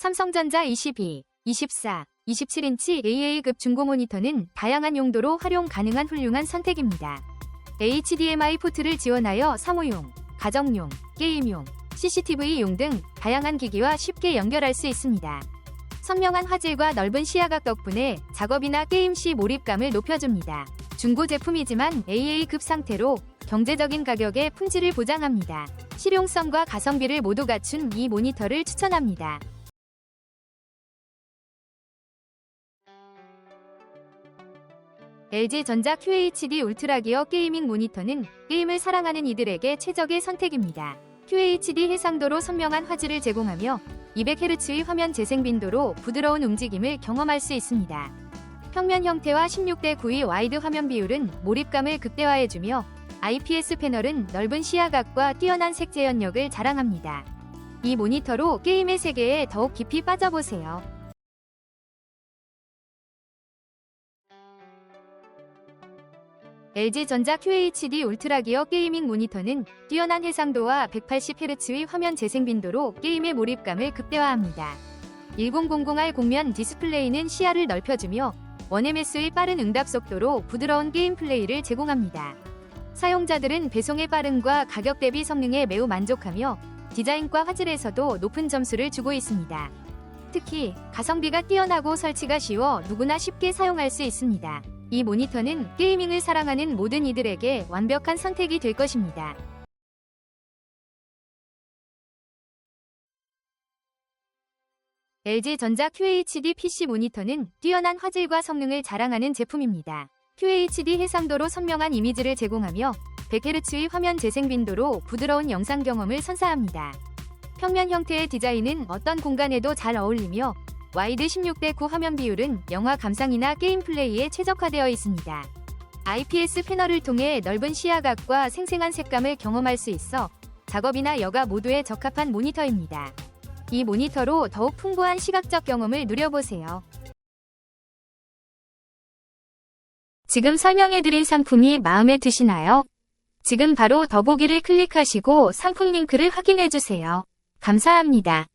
삼성전자 22, 24, 27인치 AA급 중고 모니터는 다양한 용도로 활용 가능한 훌륭한 선택입니다. HDMI 포트를 지원하여 사무용, 가정용, 게임용, CCTV용 등 다양한 기기와 쉽게 연결할 수 있습니다. 선명한 화질과 넓은 시야각 덕분에 작업이나 게임 시 몰입감을 높여줍니다. 중고 제품이지만 AA급 상태로 경제적인 가격에 품질을 보장합니다. 실용성과 가성비를 모두 갖춘 이 모니터를 추천합니다. LG전자 QHD 울트라기어 게이밍 모니터는 게임을 사랑하는 이들에게 최적의 선택입니다. QHD 해상도로 선명한 화질을 제공하며 200Hz의 화면 재생 빈도로 부드러운 움직임을 경험할 수 있습니다. 평면 형태와 16대 9의 와이드 화면 비율은 몰입감을 극대화해주며 IPS 패널은 넓은 시야각과 뛰어난 색 재현력을 자랑합니다. 이 모니터로 게임의 세계에 더욱 깊이 빠져보세요. LG전자 QHD 울트라 기어 게이밍 모니터는 뛰어난 해상도와 180Hz의 화면 재생 빈도로 게임의 몰입감을 극대화합니다. 1000R 공면 디스플레이는 시야를 넓혀주며 1MS의 빠른 응답 속도로 부드러운 게임 플레이를 제공합니다. 사용자들은 배송의 빠름과 가격 대비 성능에 매우 만족하며 디자인과 화질에서도 높은 점수를 주고 있습니다. 특히 가성비가 뛰어나고 설치가 쉬워 누구나 쉽게 사용할 수 있습니다. 이 모니터는 게이밍을 사랑하는 모든 이들에게 완벽한 선택이 될 것입니다. LG전자 QHD PC 모니터는 뛰어난 화질과 성능을 자랑하는 제품입니다. QHD 해상도로 선명한 이미지를 제공하며 100Hz의 화면 재생 빈도로 부드러운 영상 경험을 선사합니다. 평면 형태의 디자인은 어떤 공간에도 잘 어울리며 와이드 16대 9 화면 비율은 영화 감상이나 게임 플레이에 최적화되어 있습니다. IPS 패널을 통해 넓은 시야각과 생생한 색감을 경험할 수 있어 작업이나 여가 모두에 적합한 모니터입니다. 이 모니터로 더욱 풍부한 시각적 경험을 누려보세요. 지금 설명해드린 상품이 마음에 드시나요? 지금 바로 더보기를 클릭하시고 상품 링크를 확인해주세요. 감사합니다.